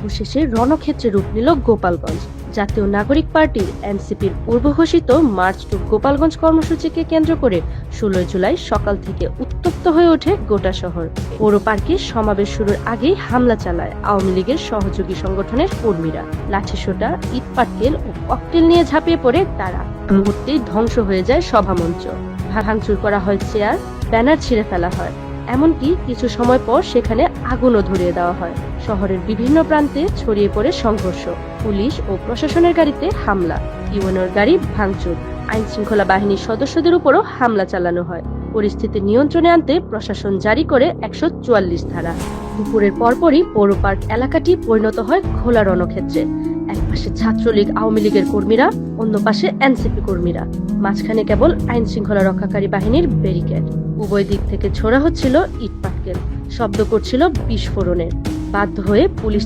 অবশেষে রণক্ষেত্রে রূপ নিল গোপালগঞ্জ। জাতীয় নাগরিক পার্টির এনসিপির পূর্বঘোষিত মার্চ টু গোপালগঞ্জ কর্মসূচিকে কেন্দ্র করে ষোলোই জুলাই সকাল থেকে উত্তপ্ত হয়ে ওঠে গোটা শহর। পৌর পার্কে সমাবেশ শুরুর আগেই হামলা চালায় আওয়ামী লীগের সহযোগী সংগঠনের কর্মীরা। লাঠিসোঁটা ইট পাটকেল ও ককটেল নিয়ে ঝাঁপিয়ে পড়ে তারা। মুহূর্তেই ধ্বংস হয়ে যায় সভামঞ্চ। ভাঙচুর করা হয় চেয়ার, ব্যানার ছিঁড়ে ফেলা হয়। এমনকি কিছু সময় পর সেখানে আগুনও ধরিয়ে দেওয়া হয়। শহরের বিভিন্ন প্রান্তে ছড়িয়ে পড়ে সংঘর্ষ, পুলিশ ও প্রশাসনের গাড়িতে হামলা, ইউএনওর গাড়ি ভাঙচুর। আইন শৃঙ্খলা বাহিনীর সদস্যদের উপরও হামলা চালানো হয়। পরিস্থিতি নিয়ন্ত্রণে আনতে প্রশাসন জারি করে একশো চুয়াল্লিশ ধারা। দুপুরের পরপরই পৌর পার্ক এলাকাটি পরিণত হয় খোলা রণক্ষেত্রে। এক পাশে ছাত্রলীগ, আওয়ামী লীগের কর্মীরা, অন্য পাশে এনসিপি কর্মীরা। মাঝখানে কেবল আইন শৃঙ্খলা রক্ষাকারী বাহিনীর ব্যারিকেড। উভয় দিক থেকে ছোড়া হচ্ছিল ইট পাটকেল শব্দ করছিল বিস্ফোরণের বাধ্য হয়ে পুলিশ